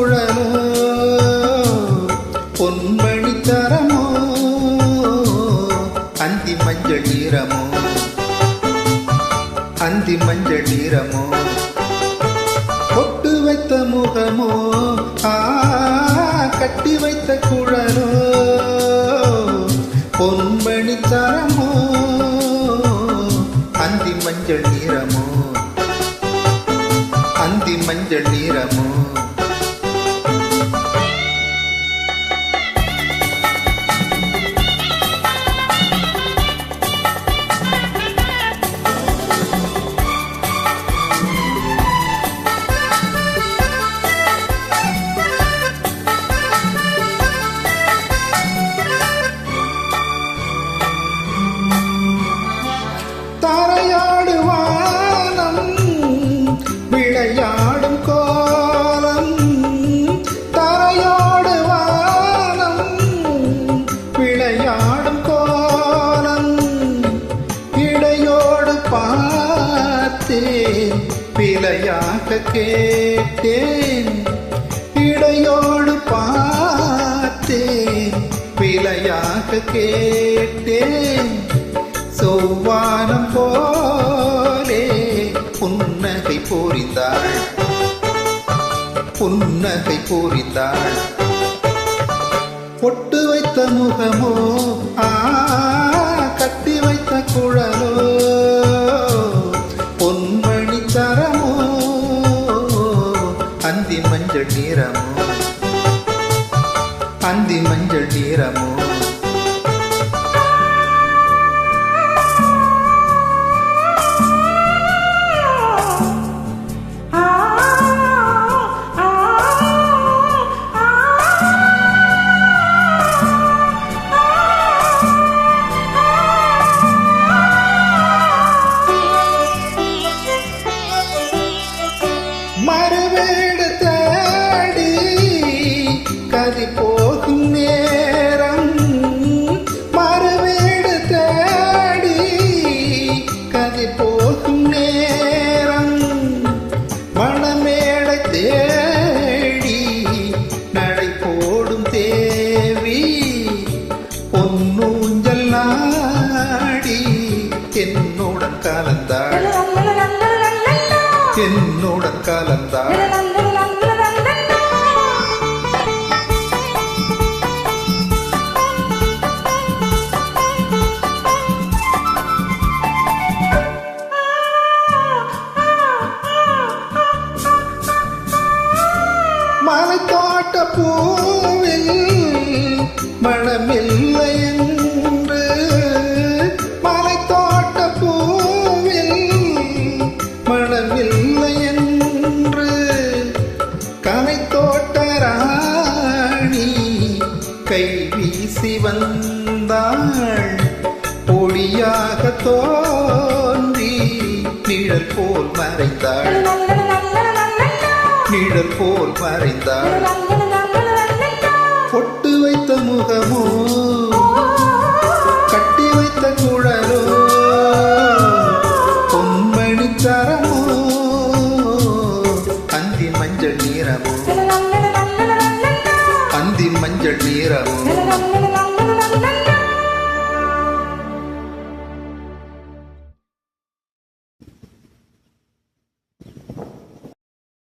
கட்டி பொன்மணி தரமோ அந்தி மஞ்சள் நீரமோ அந்தி மஞ்சள் நீரமோ பொட்டு வைத்த முகமோ ஆ கட்டி வைத்த குழலோ பொன்மணி தரமோ அந்தி மஞ்சள் நீரமோ அந்தி மஞ்சள் நீரமோ பார்த்தேன் பிழையாக கேட்டேன் இடையோடு பார்த்தேன் பிழையாக கேட்டேன். சௌவானம் போலே புன்னகை போரிந்தாள் புன்னகை போரிந்தாள் பொட்டு வைத்த முகமோ ஆ நீரமோ அந்தி மஞ்சள் நீரமோ மறுவீடு கதி போகும் நேரம் மறுவீடு தேடி கதி போகும் நேரம் மணமேடை தேடி நடை போடும் தேவி பொன்னூஞ்சல் நாடி என்னுடன் கலந்தாள் என்னுடன் கலந்தாள் மலைத்தோட்ட பூவில் மனமில்லை என்று. மலைத்தோட்ட பூவில் மனமில்லை என்று. கனைத்தோட்ட ராணி கை வீசி வந்தாள். ஒளியாக தோன்றி நிழல் போல் மறைந்தாள். நிழல் போல் மறைந்தாள் பொட்டு வைத்த முகமோ கட்டி வைத்த குழலோ பொன்மணி தரமோ